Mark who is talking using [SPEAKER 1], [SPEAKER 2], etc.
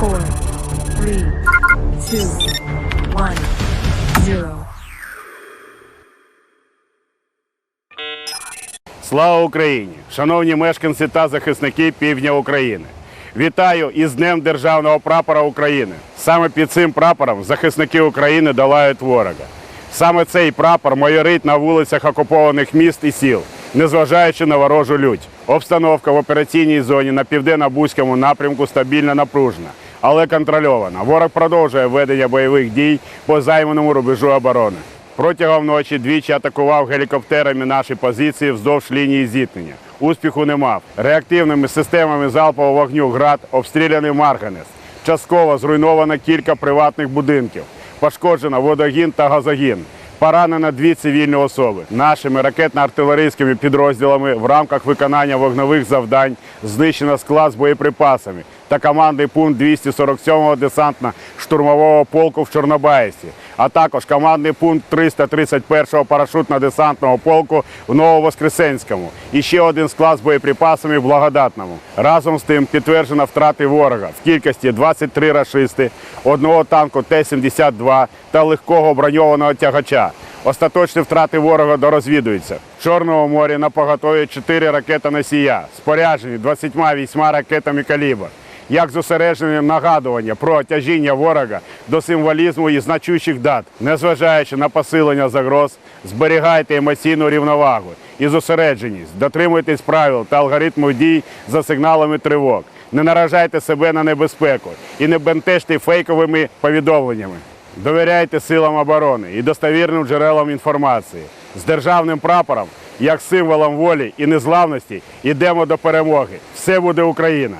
[SPEAKER 1] four.
[SPEAKER 2] Слава Україні! Шановні мешканці та захисники півдня України! Вітаю із Днем Державного прапора України. Саме під цим прапором захисники України долають ворога. Саме цей прапор майорить на вулицях окупованих міст і сіл, незважаючи на ворожу лють. Обстановка в операційній зоні на південно-бузькому напрямку стабільно напружена, але контрольована. Ворог продовжує ведення бойових дій по займаному рубежу оборони. Протягом ночі двічі атакував гелікоптерами наші позиції вздовж лінії зіткнення. Успіху не мав. Реактивними системами залпового вогню ГРАД обстріляний Марганець. Частково зруйновано кілька приватних будинків. Пошкоджено водогін та газогін. Поранено дві цивільні особи. Нашими ракетно-артилерійськими підрозділами в рамках виконання вогневих завдань знищено склад з боєприпасами та командний пункт 247-го десантно-штурмового полку в Чорнобаївці, а також командний пункт 331-го парашутно-десантного полку в Нововоскресенському і ще один склад з боєприпасами в Благодатному. Разом з тим підтверджено втрати ворога в кількості 23 рашисти, одного танку Т-72 та легкого броньованого тягача. Остаточні втрати ворога дорозвідуються. В Чорному морі на поготові 4 ракетоносія, споряджені 28 ракетами калібр. Як зосередження нагадування про тяжіння ворога до символізму і значущих дат, незважаючи на посилення загроз, зберігайте емоційну рівновагу і зосередженість, дотримуйтесь правил та алгоритму дій за сигналами тривог. Не наражайте себе на небезпеку і не бентежте фейковими повідомленнями. Довіряйте силам оборони і достовірним джерелам інформації. З державним прапором, як символом волі і незламності, йдемо до перемоги. Все буде Україна!